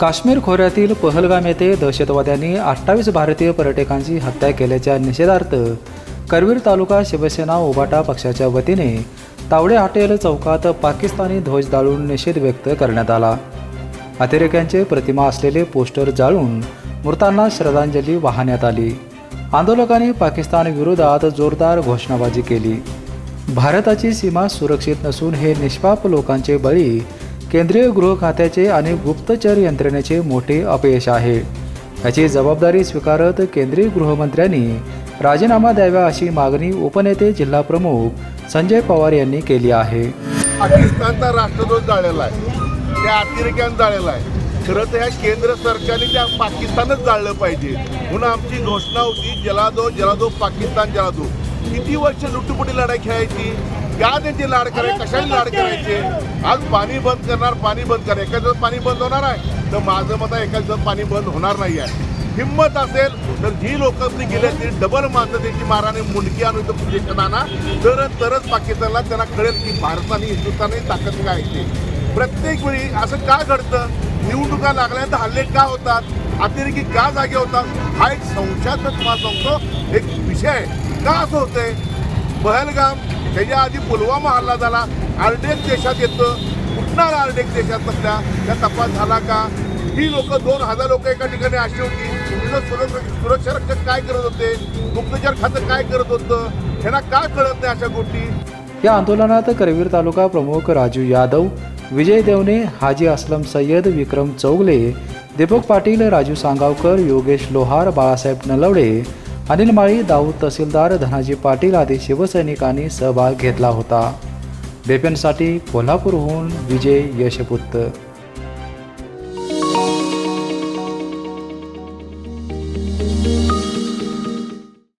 काश्मीर खोऱ्यातील पहलगाम येथे दहशतवाद्यांनी अठ्ठावीस भारतीय पर्यटकांची हत्या केल्याच्या निषेधार्थ करवीर तालुका शिवसेना उबाटा पक्षाच्या वतीने तावडे हॉटेल चौकात पाकिस्तानी ध्वज जाळून निषेध व्यक्त करण्यात आला. अतिरेक्यांचे प्रतिमा असलेले पोस्टर जाळून मृतांना श्रद्धांजली वाहण्यात आली. आंदोलकांनी पाकिस्तान विरोधात जोरदार घोषणाबाजी केली. भारताची सीमा सुरक्षित नसून हे निष्पाप लोकांचे बळी केंद्रीय गृह खात्याचे आणि गुप्तचर यंत्रणेचे मोठे अपयश आहे. याची जबाबदारी स्वीकारत केंद्रीय गृहमंत्र्यांनी राजीनामा द्यावा अशी मागणी उपनेते जिल्हाप्रमुख संजय पवार यांनी केली आहे. पाकिस्तानचा राष्ट्रध्वज जाळलेला आहे. त्या अतिरेक्यानं जाळलेला आहे. खरं तर ह्या केंद्र सरकारने त्या पाकिस्तानच जाळलं पाहिजे. म्हणून आमची घोषणा होती जलादो जलादो पाकिस्तान जलादो. किती वर्ष लुटपुटी लढाई खेळायची? का त्यांची लाड करायची कशाने लाड करायचे? आज पाणी बंद करणार पाणी बंद करणार एका दिवस पाणी बंद होणार आहे. तर माझं मत आहे एका दिवस पाणी बंद होणार नाही आहे. हिंमत असेल तर जी लोक गेली असतील डबल माणसं त्यांची माराने मुंडकी आणून पोझिशन आणा तरच तरच पाकिस्तानला त्यांना कळेल की भारताने हिंदुस्थानही ताकद काय ते. प्रत्येक वेळी असं का घडतं? निवडणुका लागल्यानंतर हल्ले का होतात? अतिरेकी का जागे होतात? हा एक संशयाचा तुम्हाला सांगतो. एक विषय का असं होतंय? पहलगाम त्याच्या आधी पुलवामा हल्ला झाला. आरडेक देशात येतं. कुठणार आरडेक देशात नसल्या त्या तपास झाला का? ही लोक दोन हजार लोक एका ठिकाणी अशी होती. तिथं सुरक्षा रक्षक काय करत होते? गुप्तचर खातं काय करत होतं? ह्यांना का कळत नाही अशा गोष्टी? या आंदोलनात करवीर तालुका प्रमुख राजू यादव विजय देवने हाजी असलम सय्यद विक्रम चौगले दीपक पाटील राजू सांगावकर योगेश लोहार बाळासाहेब नलवडे अनिल माळी दाऊद तहसीलदार धनाजी पाटील आदी शिवसैनिकांनी सहभाग घेतला होता. बेपेनसाठी कोल्हापूरहून विजय यशपुत्त